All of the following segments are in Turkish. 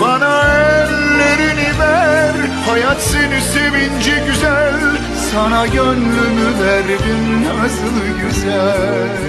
Bana ellerini ver Hayat seni sevince güzel. Sana gönlümü verdim nazlı güzel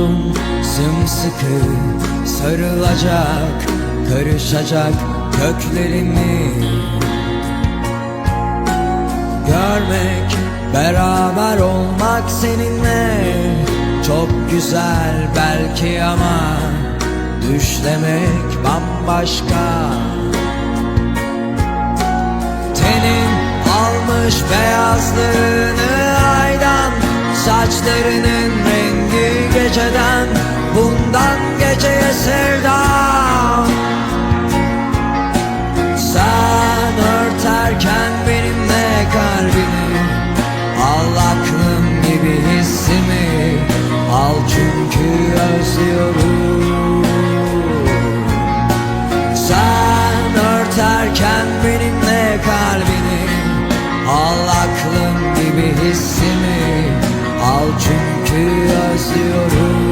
buldum Sımsıkı sarılacak Karışacak köklerimi. Görmek, beraber olmak seninle Çok güzel belki ama Düşlemek bambaşka. Tenin almış beyazlığını Saçlarının rengi geceden Bundan geceye sevdam Al çünkü özlüyorum